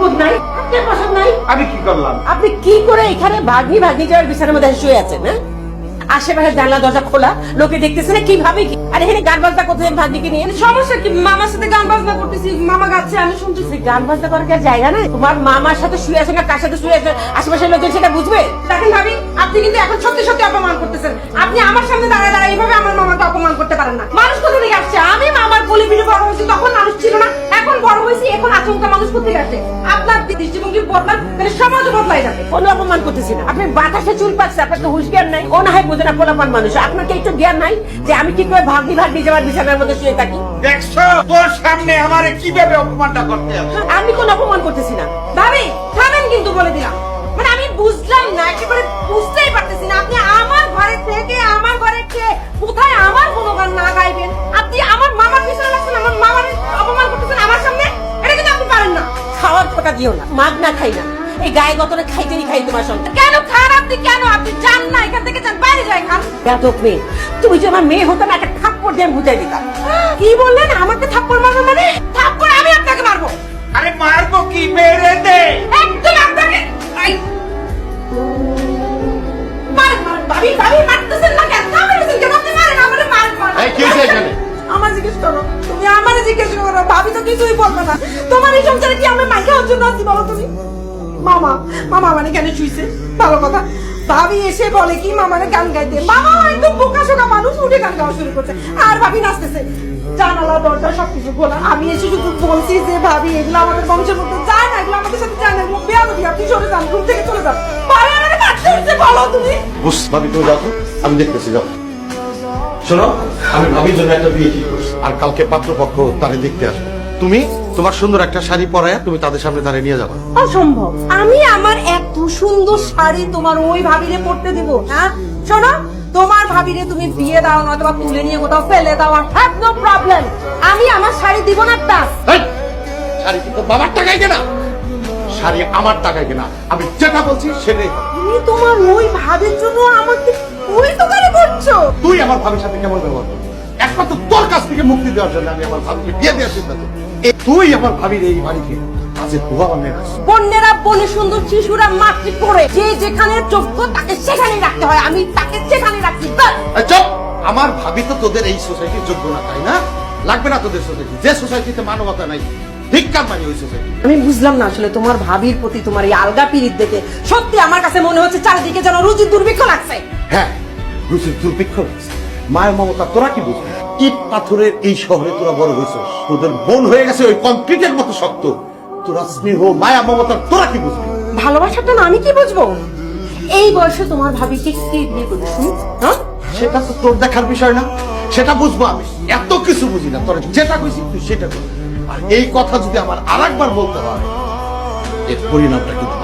বোধ নাই আপনার পছন্দ নাই। আমি কি করলাম? আপনি কি করে এখানে ভাগ্নি ভাগ্নি যাওয়ার বিছানার মধ্যে শুয়ে আছেন হ্যাঁ? আশেপাশে জানলা দরজা খোলা লোকে দেখতেছে না কীভাবে কি? আর এখানে গান বাজনা করতেছেন ভাগ্নিকে নিয়ে। সমস্যা কি? মামার সাথে গান বাজনা করতেছি মামা গাচ্ছে আমি শুনতেছি। গান বাজনা করার কি জায়গা নাই? তোমার মামার সাথে শুয়ে আছে না কার সাথে শুয়ে আছে? আশেপাশের লোকজন সেটা বুঝবে? দেখেন ভাবি আপনি কিন্তু এখন সত্যি সত্যি অপমান করতেছেন। আপনি আমার সামনে দাঁড়ায় দাঁড়ায় এইভাবে আমার মামাকে অপমান করতে পারেন না। মানুষ কোথা থেকে আসছে? আমি মামার বলি বিলে বড় হয়েছি তখন মানুষ ছিল না। এখন বড় হয়েছি এখন আচমকা মানুষ কোথা থেকে বদলান তাহলে সমাজও বদলাই যাবে। কোনো অপমান করতেছি না। আপনি বাতাসে চুল পাচ্ছে আপনার তো হুশ জ্ঞান নাই। ও না হয় বোঝে না পোলাপান মানুষ। আপনার কি একটু জ্ঞান নাই যে আমি কি করে ভাগ্নি ভাগ্নি যাওয়ার বিছানার মধ্যে শুয়ে থাকি? দেখছ? তোর সামনে আমারে কীভাবে অপমানটা করতে আমি কোন অপমান করতেছি না। ভাবি থামেন কিন্তু বলে দিলাম। মানে আমি বুঝলাম না একেবারে বুঝতেই পারতেছি না। আপনি আমার ঘরে থেকে আমার ঘরে খেয়ে কোথায় আমার কোনো গান না গাইবেন? আপনি আমার মামার পিছনে লাগছেন আমার মামার অপমান করতেছেন আমার সামনে? এটা কিন্তু আপনি পারেন না। খাওয়ার ফোটা দিও না মাগ না খাই না। এই গায়ে গতরে খাইতেই খাই তোমার সঙ্গে কেন খান আপনি? কেন? আপনি যান না এখান থেকে যান বাইরে যাই খান। বেদক মেয়ে। তুমি যে আমার মেয়ে হতো না একটা থাপ্পড় দিয়ে আমি বুঝাই দিতাম। কি বললেন? আমাকে থাপ্পড় মারবো মানে? থাপ্পড় আমি আপনাকে মারবো। আরে মারবো কি? মেরে দে। একদম আপনাকে ভাবি ভাবি মারতেছেন না কেন? থামেছেন কেন? আপনি মারেন আমারে মারেন এই, কি হয়েছে এখানে? আমার জিজ্ঞেস করো তুমি আমারে জিজ্ঞেস করো ভাবি তো কিছুই বলবে না। তোমার এই সংসারে কি আমরা মাইকে জন্য আছি বলো তুমি? মামা মামা মানে কেন শুইছে ভালো কথা। ভাবি এসে বলে কি, মামারে গান গাইতে। মামা, একদম বোকা শোকা মানুষ, উঠে গান গাওয়া শুরু করছে। আর ভাবি নাচতেছে। জানালা, দরজা, সবকিছু খোলা। আমি এসে শুধু বলছি যে, ভাবি, এগুলো আমাদের বংশের মধ্যে যায় না, এগুলো আমাদের সাথে যায় না, এগুলো বেয়া নদী আপনি সরে যান, ঘুম থেকে চলে যান। ভাবি আমারে হচ্ছে, বলো তুমি। বুঝ ভাবি, তুমি যাও আমি দেখতেছি, যাও। শোনো, আমি ভাবির জন্য একটা বিয়ে ঠিক আর কালকে পাত্রপক্ষ তারে দেখতে আসবে। তুমি তোমার সুন্দর একটা শাড়ি পরায় তুমি তাদের সামনে দাঁড়িয়ে নিয়ে যাবা। অসম্ভব। আমি আমার এত সুন্দর শাড়ি তোমার ওই ভাবিরে পড়তে দিব হ্যাঁ? শোনো তোমার ভাবিরে তুমি বিয়ে দাও না অথবা তুলে নিয়ে কোথাও ফেলে দাও হ্যাভ নো প্রবলেম আমি আমার শাড়ি দিব না এই, শাড়ি কিন্তু বাবার টাকায় কেনা? শাড়ি আমার টাকায় কেনা। আমি যেটা বলছি সেটাই তুমি তোমার ওই ভাবির জন্য আমাকে ওই দোকানে করছ। তুই আমার ভাবির সাথে কেমন ব্যবহার করবি? একমাত্র তোর কাছ থেকে মুক্তি দেওয়ার জন্য আমি আমার ভাবিকে বিয়ে দেওয়ার সিদ্ধান্ত তুই আমার ভাবির এই বাড়িকে কাজে ধোয়া বানিয়ে বন্যেরা বনে সুন্দর শিশুরা মাতৃ পড়ে। যে যেখানে যোগ্য তাকে সেখানেই রাখতে হয়। আমি তাকে সেখানে রাখছি চুপ! আমার ভাবি তো তোদের এই সোসাইটির যোগ্য না তাই না? লাগবে না তোদের সোসাইটি যে সোসাইটিতে মানবতা নাই ভিক্ষার ওই সোসাইটি আমি বুঝলাম না আসলে তোমার ভাবির প্রতি তোমার এই আলগা পিরিত দেখে সত্যি আমার কাছে মনে হচ্ছে চারিদিকে যেন রুজি দুর্ভিক্ষ লাগছে। হ্যাঁ রুচির দুর্ভিক্ষ লাগছে। মায়ের মমতা তোরা কি বুঝবি ইট পাথরের এই শহরে তোরা বড় হয়েছ তোদের বোন হয়ে গেছে ওই কংক্রিটের মতো শক্ত। তোরা স্নেহ মায়া মমতা তোরা কি বুঝবি? ভালোবাসাটা না আমি কি বুঝব? এই বয়সে তোমার ভাবিকে কে বিয়ে করবে শুনি? হ্যাঁ? সেটা তো তোর দেখার বিষয় না। সেটা বুঝব আমি। এত কিছু বুঝি না। তোর যেটা বুঝি তুই সেটা করবি আর এই কথা যদি আমার আরেকবার বলতে হয় এর পরিণামটা কিন্তু